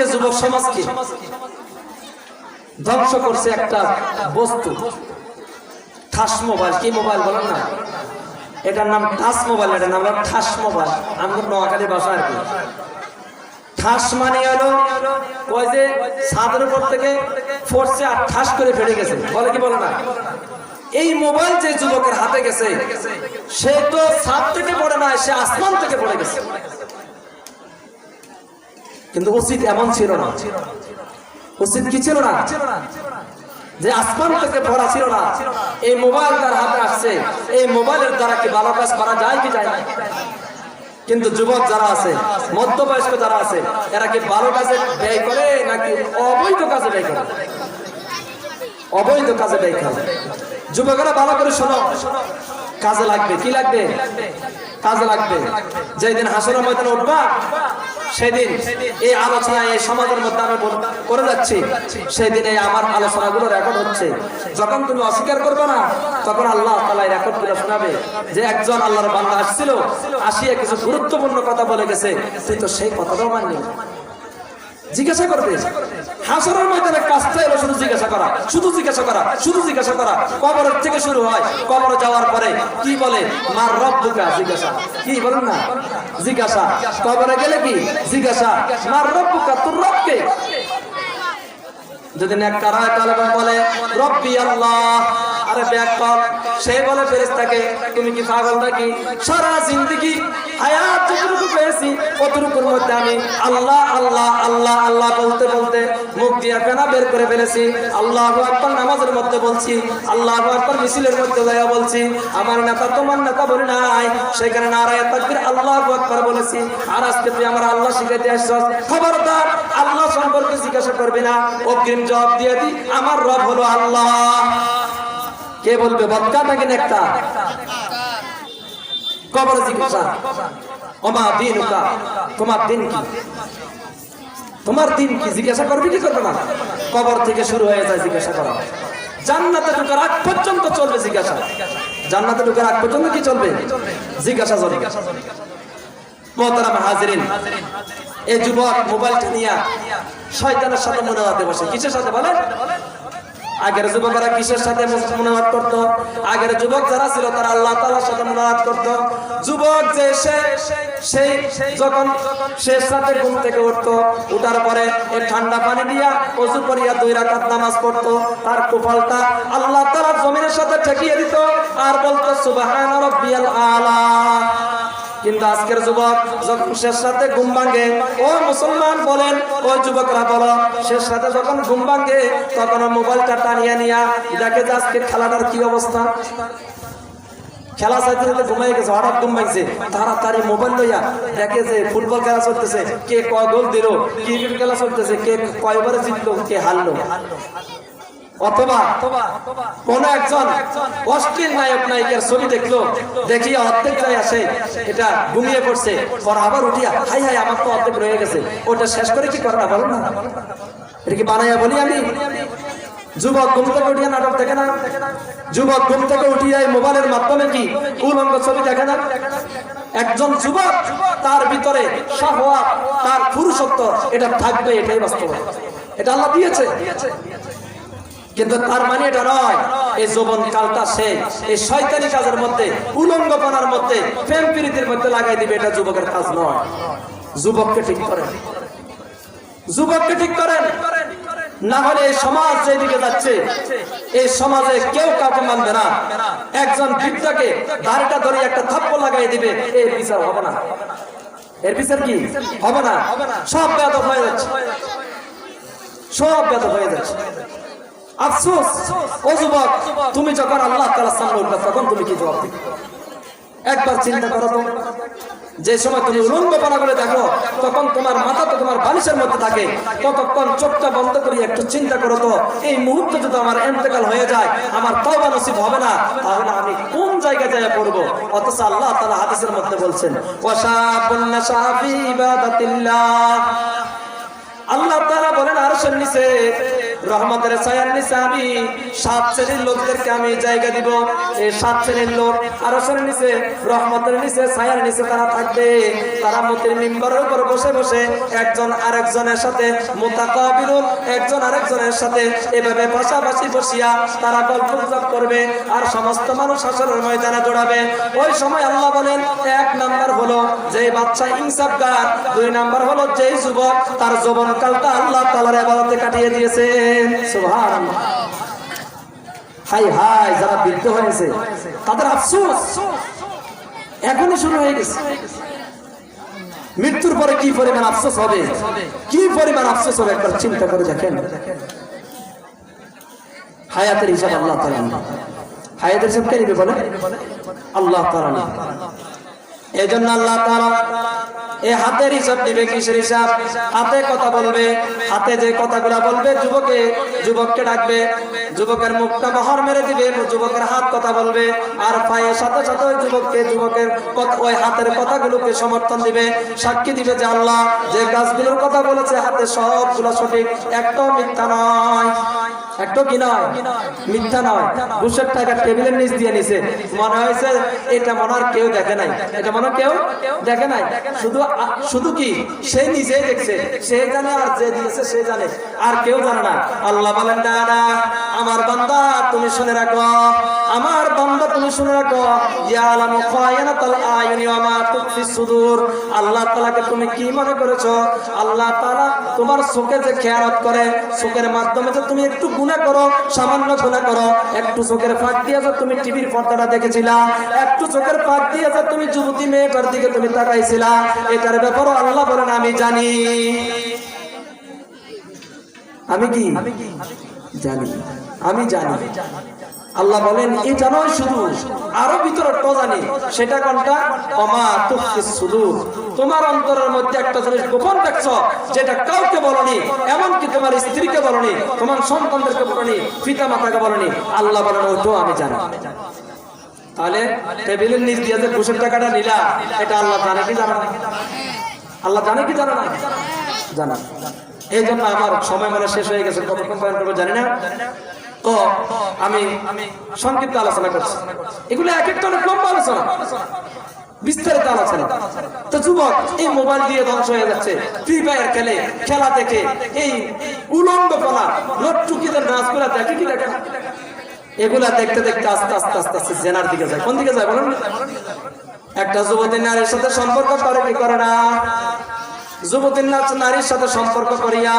আজকে যুবক সমাজকে ধ্বংস করছে একটা বস্তু। ঠাস মোবাইল, কি মোবাইল বলেন না? এটার নাম ঠাস মোবাইল, এটার নাম ঠাস মোবাইল। আমাদের নোয়াখালী ভাষা আর কি। ঠাস মানে ওই যে উপর থেকে আর ঠাস করে গেছে। বলে কি বলে না? এই মোবাইল যে যুবকের হাতে গেছে, সে তো ছাদ থেকে পড়ে না সে আসমান থেকে পড়ে গেছে। কিন্তু উচিত এমন ছিল না। উচিত কি ছিল না? যে আসমান থেকে পড়া ছিল না। এই মোবাইল তার হাতে আসছে। এই মোবাইলের দ্বারা কি ভালো কাজ করা যায় কি যায় না? কিন্তু যুবক যারা আছে, মধ্যবয়স্ক যারা আছে, এরা কি ভালো কাজে ব্যয় করে নাকি অবৈধ কাজে ব্যয় করে? অবৈধ কাজে ব্যয় করে। যুবকেরা ভালো করে শোনো। কাজে লাগবে। কি লাগবে? কাজে লাগবে। যেদিন হাসনের ময়দানে উঠবা সেদিন এই আলোচনা এই সমাজের মধ্যে আমি করে যাচ্ছি। সেদিন এই আমার আলোচনাগুলো রেকর্ড হচ্ছে। যখন তুমি অস্বীকার করবে না, তখন আল্লাহ তালা রেকর্ড করে শোনাবে যে একজন আল্লাহর বান্দা আসছিল, আসিয়া কিছু গুরুত্বপূর্ণ কথা বলে গেছে। তুই তো সেই কথাটাও মাননি জিজ্ঞাসা করবে। হাসরের ময়দানে কাজটা এলো শুধু জিজ্ঞাসা করা, শুধু জিজ্ঞাসা করা, শুধু জিজ্ঞাসা করা। কবরের থেকে শুরু হয়, কবর যাওয়ার পরে কি বলে? মার রব জিজ্ঞাসা। কি বলেন না? জিজ্ঞাসা। কবরে গেলে কি? জিজ্ঞাসা। মার রব বুকা তোর রবকে। যদি হয়, তাহলে বলে, রব্বি আল্লাহ। আরে ব্যাক কর সে বলে, ফেরেশতাকে, তুমি কি পাগল নাকি? সারা জিন্দগি যতটুকু পেয়েছি মধ্যে আমি আল্লাহ আল্লাহ আল্লাহ আল্লাহ বলতে বলতে মুখ দিয়ে বের করে ফেলেছি। আল্লাহ আকবার নামাজের মধ্যে বলছি, আল্লাহ আকবার মিছিলের মধ্যে বলছি, আমার নেতা তোমার নেতা বলি নাই। সেখানে নারায় তাকবীর আল্লাহ আকবার বলেছি। আর আজকে তুই আমার আল্লাহ শিখাইতে আসছস। খবরদার, আল্লাহ সম্পর্কে জিজ্ঞাসা করবি না। অগ্রিম জবাব দিয়ে দি, আমার রব হলো আল্লাহ। কে বলবে? বদকা নাকি নেকটা? কবর জিজ্ঞাসা ওমা দিনুকা, তোমার দিন কি? তোমার দিন কি? জিজ্ঞাসা করবি কি করবে না? কবর থেকে শুরু হয়ে যায় জিজ্ঞাসা করা। জান্নাতে ঢোকার আগ পর্যন্ত চলবে জিজ্ঞাসা। জান্নাতে ঢোকার আগ পর্যন্ত কি চলবে? জিজ্ঞাসা চলবে। মোহতারাম হাজিরিন, এই যুবক মোবাইলটা নিয়ে শয়তানের সাথে মোনাজাতে বসে। কিসের সাথে বলে? আগের যুবকেরা কিসের সাথে মোনাজাত করত? আগের যুবক যারা ছিল তারা আল্লাহ তাআলার সাথে মোনাজাত করত। যুবক যে সে সেই যখন শেষ রাতে ঘুম থেকে উঠতো, উঠার পরে ঠান্ডা পানি দিয়া অজু করিয়া দুই রাকাত নামাজ পড়তো। তার কপালটা আল্লাহ তাআলার জমিনের সাথে ঠেকিয়ে দিত আর বলতো রাব্বিয়াল আলা। কিন্তু আজকের যুবক যখন শেষ রাতে ঘুম ভাঙে, ও মুসলমান বলেন, ও যুবকরা বলো, শেষ রাতে যখন ঘুম ভাঙে, তখন মোবাইলটা টানিয়া নিয়া দেখে যে আজকে খেলাটার কি অবস্থা। খেলা চাইতে চাইতে ঘুমাই গেছে, হঠাৎ ঘুম ভাঙছে। তাড়াতাড়ি মোবাইল লইয়া দেখে যে ফুটবল খেলা চলতেছে, কে কয় গোল দিল ক্রিকেট খেলা চলতেছে, কে কয়বারে জিতলো, কে হারলো। অথবা কোন একজন অশ্লীল নায়ক নায়িকার ছবি দেখল, দেখিয়া অর্ধেক যায় আসে, এটা ঘুমিয়ে পড়ছে, পর আবার উঠিয়া, হাই হাই, আমার তো অর্ধেক রয়ে গেছে, ওটা শেষ করে কি করে না বলো না? এটা কি বানাইয়া বলি আমি? যুবক ঘুম থেকে উঠিয়া নাটক দেখে না? যুবক ঘুম থেকে উঠিয়া মোবাইলের মাধ্যমে কি উলঙ্গ ছবি দেখে না? একজন যুবক, তার ভিতরে সাহওয়াত তার পুরুষত্ব, এটা থাকবে, এটাই বাস্তব। এটা আল্লাহ দিয়েছে। কিন্তু তার মানে এটা নয়, এই যৌবন কালটা সে, এই শয়তানি কাজের মধ্যে, উলঙ্গপনার মধ্যে, প্রেম প্রীতির মধ্যে লাগাই দিবে, এটা যুবকের কাজ নয়। যুবককে ঠিক করেন। যুবককে ঠিক করেন। না হলে এই সমাজ যেদিকে যাচ্ছে, এই সমাজে কেউ কাউকে মানবে না। একজন বৃদ্ধকে দাড়িটা ধরে একটা থাপ্প লাগাই দিবে, এর বিচার হবে না। এর বিচার কি? হবে না। সব ব্যাধ হয়ে যাচ্ছে। সব ব্যাধ হয়ে যাচ্ছে। আফসোস, ও যুবক, তুমি যখন আল্লাহ তাআলার সামনে উঠবে, তখন তুমি কি জবাব একবার চিন্তা করো তো, যে সময় তুমি উলঙ্গপনা করে দেখো, তখন তোমার মাথা তো তোমার বালিশের মধ্যে থাকে। ততক্ষণ চোখটা বন্ধ করি একটু চিন্তা করো তো, এই মুহূর্তে যদি আমার এন্তেকাল হয়ে যায়, আমার তওবা নসিব হবে না, তাহলে আমি কোন জায়গায় যায় পড়ব? অথচ আল্লাহ তাআলা হাদিসের মধ্যে বলছেন আল্লাহ তাআলা বলেন আরশের নিচে রহমতের ছায়ার নিচে সাত শ্রেণির লোকদেরকে আমি জায়গা দিব। এই সাত শ্রেণির লোক আরও শ্রেণির নিচে, রহমতের নিচে, ছায়ার নিচে তারা থাকবে। তারা মতির মিম্বরের উপর বসে বসে একজন আরেকজনের সাথে মোতাকাবিলুন একজন আরেকজনের সাথে এভাবে পাশাপাশি বসিয়া তারা গল্প করবে আর সমস্ত মানুষ আসরের ময়দানে জড়াবে। ওই সময় আল্লাহ বলেন, এক নাম্বার হলো যে বাচ্চা ইনসাফগার দুই নাম্বার হলো যেই যুবক, তার যৌবন কালটা আল্লাহ তালার এবারতে কাটিয়ে দিয়েছে। হাই হাই, যারা বৃদ্ধ হয়েছে, তাদের আফসোস। শুরু হয়ে গেছে। মৃত্যুর পরে কি পরিমাণ আফসোস হবে? কি পরিমাণ আফসোস হবে? একবার চিন্তা করে দেখেন। হায়াতের হিসাব আল্লাহ হায়াতের হিসাব কে নিবে বলে আল্লাহ তালা নিবে। এই জন্য আল্লাহ তালা এই হাতের হিসাব দিবে কিসের হিসাব? হাতে কথা বলবে, হাতে যে কথাগুলা বলবে, যুবকে, যুবককে ডাকবে, যুবকের মুখটা বহর মেরে দিবে, যুবকের হাত কথা বলবে, আর সাথে সাথে ওই যুবককে, যুবকের ওই হাতের কথাগুলোকে সমর্থন দিবে, সাক্ষী দিবে যে আল্লাহ যে গাছগুলোর কথা বলেছে, হাতে সবগুলো সঠিক, একটাও মিথ্যা নয়। একটাও কি নয়? মিথ্যা নয়। ঘুষের টাকা টেবিলের নিচ দিয়ে নিছে। মনে হয়েছে, এটা মনে হয় কেউ দেখে নাই। এটা মনে কেউ দেখে নাই। শুধু শুধু কি? সে নিজেই দেখছে। সে জানে আর যে দিয়েছে, সে জানে। আর কেউ জানে না। আল্লাহ বলেন, না না, আমার বান্দা, তুমি শুনে রাখো। আমার বান্দা, তুমি শুনে রাখো। আয়ুনি ওয়া মা আল্লাহ তাআলাকে তুমি কি মনে করেছ? আল্লাহ তাআলা তোমার চোখে যে খেয়ারত করে, চোখের মাধ্যমে যে তুমি একটু গুনাহ করো, সামান্য গুনাহ করো, একটু চোখের ফাঁক দিয়ে যে তুমি টিভির পর্দাটা দেখেছিলা, একটু চোখের ফাঁক দিয়ে যে তুমি যুবতী মেয়েটার দিকে তুমি তাকাইছিলা, এটার ব্যাপারও আল্লাহ বলেন, আমি জানি। আমি কি? জানি। আমি জানি। আল্লাহ বলেন এটা নয় শুধু আরও ভিতরে তো জানি, সেটা কোনটা? অমা সুদূর। তোমার অন্তরের মধ্যে একটা জিনিস গোপন দেখছ, যেটা কাউকে বলনি, এমনকি তোমার স্ত্রীকে বলনি, তোমার সন্তানদেরকে বলনি পিতা মাতাকে বলনি। আল্লাহ বলেন ওটাও আমি জানি। তাহলে টেবিলের নিচ দিয়ে যে ঘুষের টাকাটা নিলা, এটা আল্লাহ জানে কি জানা আল্লাহ জানে কি জানা জানা এই জন্য আমার সময় মানে শেষ হয়ে গেছে, কতক্ষণ বয়ান করব জানি না। তো, আমি সংক্ষিপ্ত আলোচনা করছি। এগুলো এক একটা অনেক লম্বা আলোচনা। বিস্তারিত আলোচনা। তো যুবক, এই মোবাইল দিয়ে ধ্বংস হয়ে যাচ্ছে। ফ্রি ফায়ার খেলে, খেলা দেখে, এই উলঙ্গ পলা লট্টুকিদের নাচগুলা দেখে কি দেখে এগুলা দেখতে দেখতে আস্তে আস্তে আস্তে আস্তে জেনার দিকে যায়। কোন দিকে যায় বলুন? একটা যুবতী নারীর সাথে সম্পর্ক করে কি করে না? যুবতী নাচ- নারীর সাথে সম্পর্ক করিয়া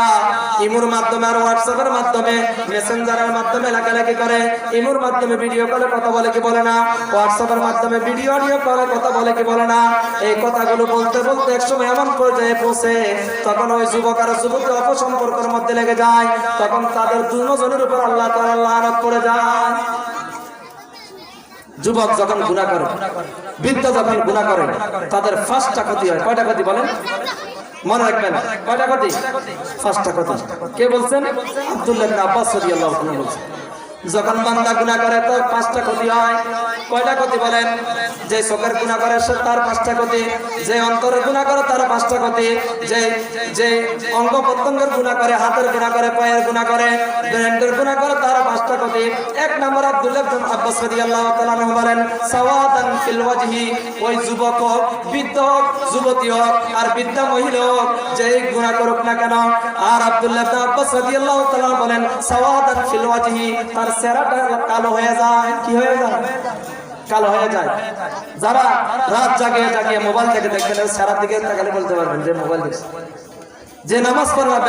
ইমুর মাধ্যমে আর হোয়াটসঅ্যাপের মাধ্যমে মেসেঞ্জারের মাধ্যমে লেখালেখি করে। ইমুর মাধ্যমে ভিডিও কলে কথা বলে কি বলে না? হোয়াটসঅ্যাপের মাধ্যমে ভিডিও অডিও কলে কথা বলে কি বলে না? এই কথাগুলো বলতে বলতে একসময় এমন পর্যায়ে পৌঁছে, তখন ওই যুবক আর যুবতী অপসম্পর্কের মধ্যে লেগে যায়। তখন তাদের দুজনের উপর আল্লাহ তাআলা লানত করে যায়। যুবক যখন গুণা করে, বৃদ্ধ যখন গুণা করে, তাদের ফার্স্টটা ক্ষতি হয়। কয়টা ক্ষতি বলেন? মনে রাখবেন কয়টা কথা পাঁচটা কথা। কে বলছেন? আব্দুল্লাহ আব্বাস রাদিয়াল্লাহু বলছেন। যখন বান্দা গুনাহ করে তার পাঁচটা ক্ষতি হয়, কয়টা ক্ষতি বলেন? যে চোখের গুনাহ করে সে তার পাঁচটা ক্ষতি, যে অন্তরের গুনাহ করে তার পাঁচটা ক্ষতি, যে যে অঙ্গ প্রত্যঙ্গের গুনাহ করে হাতের গুনাহ করে পায়ের গুনাহ করে ব্রেন্ডের গুনাহ করে তার পাঁচটা ক্ষতি। এক নম্বর আব্দুল্লাহ আব্বাস রাদিয়াল্লাহু তাআলা আনহু বলেন, সাওয়াদান ফিল ওয়াজহি, ওই যুবক হোক, বৃদ্ধ হোক, যুবতী হোক, আর বৃদ্ধা মহিলা হোক, যেই গুণা করুক না কেন, আর আব্দুল্লাহ ইবনে আব্বাস রাদিয়াল্লাহু তাআলা বলেন, সাওয়াদান ফিল ওয়াজহি, তার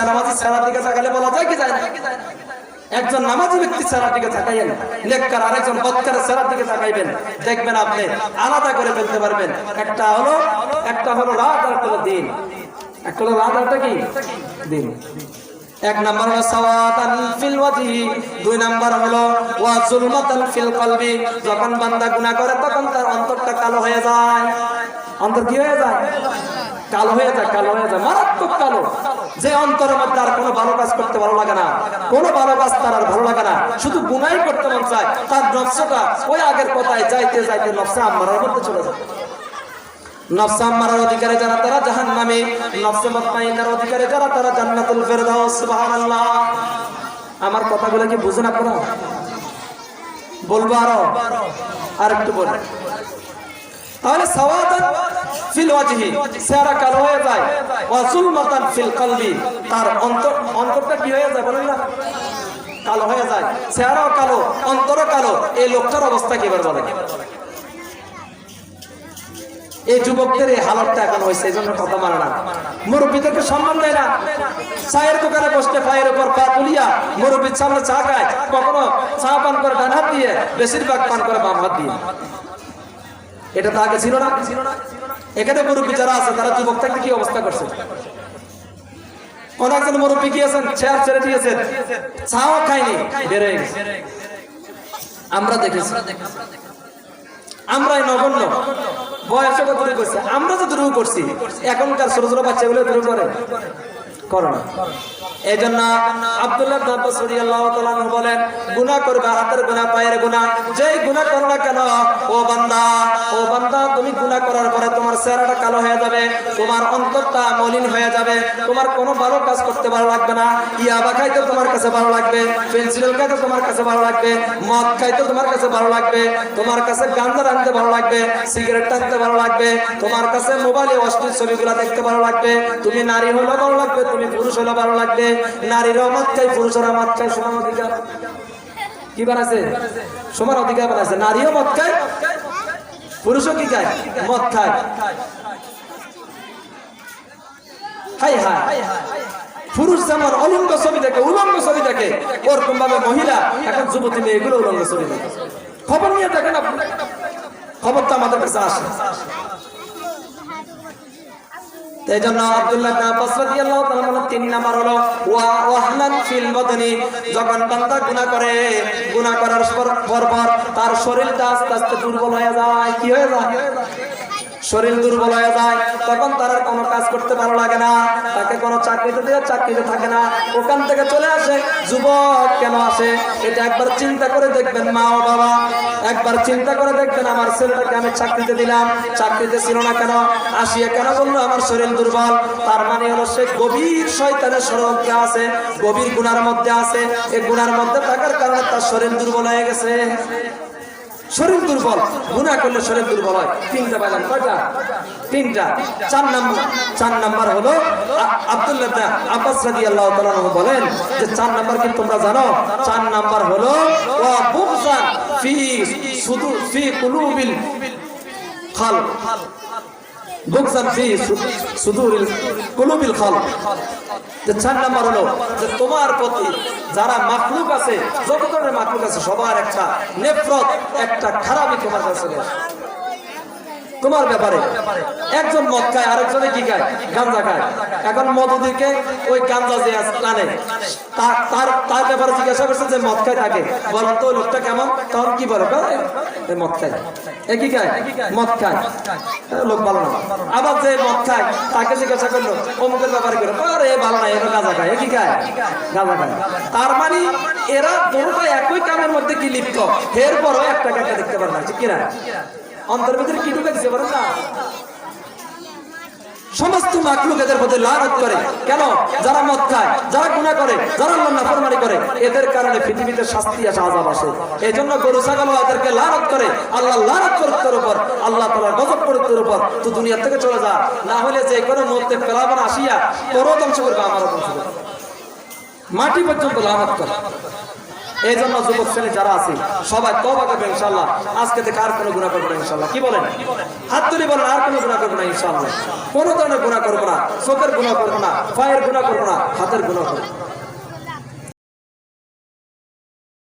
নামাজ একজন নামাজি ব্যক্তি সারার দিকে তাকাইবেন নেককার আরেকজন বদকার সারার দিকে তাকাইবেন। দেখবেন আপনি আলাদা করে ফেলতে পারবেন, একটা হলো একটা হলো রাত আর দিন। একটা হলো রাত আর কি? দিন। এক নাম্বার হলো সাওয়াতান ফিল দুই নাম্বার হলো ওয়া জুলমাতান ফিল কলবি। যখন বান্দা গুনাহ করে, তখন তার অন্তরটা কালো হয়ে যায়। অন্তর কি হয়ে যায়? কালো হয়ে যায়, কালো হয়ে যায়। মারাত্মক কালো। যে অন্তরের মধ্যে আর কোনো ভালো কাজ করতে ভালো লাগে না। কোনো ভালো কাজ তার আর ভালো লাগে না। শুধু গুনাই করতে মন চায়। তার নফসটা ওই আগের কথায় যাইতে যাইতে নফসা আম্মারার মধ্যে চলে যায়। নফসা আমার কথাগুলো কি বুঝেন আপনারা? বলব আরও? আর একটু বলি তাহলে কালো হয়ে যায়। ওয়া তার অন্তর না? কালো হয়ে যায়। কালো কালো। এই লোকটার অবস্থা কি বলেন? এই যুবকদের এই হালতটা এখন হয়েছে, এই জন্য কথা মানে না। মুরব্বীদেরকে সম্মান দেয় না। চায়ের দোকানে বসতে পায়ের উপর পা তুলিয়া মুরব্বীর সামনে চা খায়, কখনো চা পান করে ডান হাত দিয়ে, বেশিরভাগ পান করে বাম হাত দিয়ে। এটা তো আগে ছিল না। এখানে মুরব্বী যারা আছে, তারা যুবক থাকতে কি অবস্থা করছে? কোন একজন মুরব্বী গিয়েছেন চেয়ার ছেড়ে দিয়েছেন। চাও খায়নি বেড়ে আমরা দেখেছি। আমরাই নগণ্য। বয়সে কত করছে? আমরা তো দূর করছি। এখনকার ছোট ছোট বাচ্চাগুলো করে। করো না। এই জন্য আব্দুল্লাহ রাদিয়াল্লাহু তাআলা বলেন, গুনাহ করবে, হাতের গুনাহ, পায়ের গুনাহ, যেই গুনাহ করো না কেন, ও বান্দা ও বান্দা, তুমি গুনাহ করার পরে তোমার চেহারাটা কালো হয়ে যাবে, তোমার অন্তরটা মলিন হয়ে যাবে, তোমার কোনো ভালো কাজ করতে ভালো লাগবে না, ইয়াবা খাইতে তোমার কাছে ভালো লাগবে, পেন্সিল খাইতে তোমার কাছে ভালো লাগবে, মদ খাইতে তোমার কাছে ভালো লাগবে, তোমার কাছে গাঞ্জা রাখতে ভালো লাগবে, সিগারেট টানতে ভালো লাগবে, তোমার কাছে মোবাইলে অশ্লীল ছবিগুলো দেখতে ভালো লাগবে, তুমি নারী হলেও ভালো লাগবে, তুমি পুরুষ হলে ভালো লাগবে নারীরাও মদ পুরুষেরা মদ সমান অধিকার। কি বানাছে সমান অধিকার বানাছে নারীও মদ পুরুষও কি খায়? মদ পুরুষ যেমন অলঙ্গ ছবি দেখে, উলঙ্গ ছবি দেখে, ওরকম ভাবে মহিলা, এখন যুবতী মেয়েগুলো উলঙ্গ ছবি দেখে। খবর নিয়ে দেখেন আপনি। খবর তো আমাদের কাছে আসে। তো জন্য আব্দুল্লাহ আব্বাস রাদিয়াল্লাহু তাআলা বলেন, তিন নাম্বার হলো যখন বান্দা গুনাহ করে, গুনাহ করার পর পর তার শরীরটা আস্তে আস্তে দুর্বল হয়ে যায়, কি হয়ে যায়? শরীর দুর্বল হয়ে যায়, তখন তার কোনো কাজ করতে ভালো লাগে না। তাকে কোনো চাকরিতে দিয়ে, চাকরিতে থাকে না। ওখান থেকে চলে আসে, যুবক কেন আসে? এটা একবার চিন্তা করে দেখবেন মা ও বাবা। একবার চিন্তা করে দেখবেন আমার ছেলেটাকে আমি চাকরিতে দিলাম। চাকরিতে ছিল না কেন? আসিয়া কেন বলল, আমার শরীর দুর্বল? তার মানে হলো সে গভীর শয়তানের ষড়যন্ত্রে আছে, গভীর গুণার মধ্যে আছে। এই গুণার মধ্যে থাকার কারণে তার শরীর দুর্বল হয়ে গেছে। শরীর দুর্বল গুণা করলে শরীর দুর্বল হয়। তিনটা বাজান কয়টা? তিনটা। চার নাম্বার চার নাম্বার হলো আব্দুল্লাহ আব্বাস রাজি আল্লাহ বলেন যে, চার নাম্বার কি তোমরা জানো? চার নাম্বার হলো শুধু ফি কুলুবিল খাল। বুগজান ফি সুদুরিল কুলুবিল খাল যে চার নাম্বার হলো যে তোমার প্রতি যারা মাকলুক আছে, যত ধরনের মাকলুক আছে, সবার একটা নেফরত, একটা খারাপই তোমার কাছে। তোমার ব্যাপারে। একজন মদ খায়, আরেকজনে কি খায়? গাঞ্জা খায়। এখন মধুদিকে ওই গাঞ্জা যে টানে। তার তার ব্যাপারে জিজ্ঞাসা করছে যে মদ খায় তাকে। বলেন তো, লোকটা কেমন? তখন কি বলে? মদ খায়। এ কি খায়? মদ খায়। লোক ভালো না। আবার যে মদ খায়, তাকে জিজ্ঞাসা করল, অমুকের ব্যাপারে করে আরে ভালো না, এরা গাঁজা খায়। এ খায়? গাঁজা খায়। তার মানে এরা দুটোটা একই কামের মধ্যে কি লিপ্ত? এরপরও একটা একটা দেখতে পারে না, ঠিক কিনা? অন্তর ভিতরে কি ঢুকে দিছে বলেন না? সমস্ত মাকলুক এদের প্রতি লানত করে। কেন? যারা মদ খায়, যারা গুনাহ করে, যারা আল্লাহ নাফরমানি করে, এদের কারণে পৃথিবীতে শাস্তি আসে আযাব আসে। এই জন্য গরু, ছাগল এদেরকে লানত করে, আল্লাহ লানত করে তোর উপর, আল্লাহ তাআলার গজব করে তোর উপর। তুই দুনিয়া থেকে চলে যা, না হলে যে কোনো মুহূর্তে ফেলাবান আসিয়া তোরও ধ্বংস করবে, আমারও ধ্বংস মাটি পর্যন্ত লানত করে। এই জন্য যুবক ছেলে যারা আছে, সবাই তবা করবে ইনশাল্লাহ আজকে থেকে আর কোনো গুণা করব না ইনশাল্লাহ কি বলেন? হাত তুলি বলেন, আর কোনো গুণা করব না ইনশাল্লাহ কোনো ধরনের গুণা করব না। চোখের গুণা করব না, পায়ের গুণা করব না, হাতের গুণা করব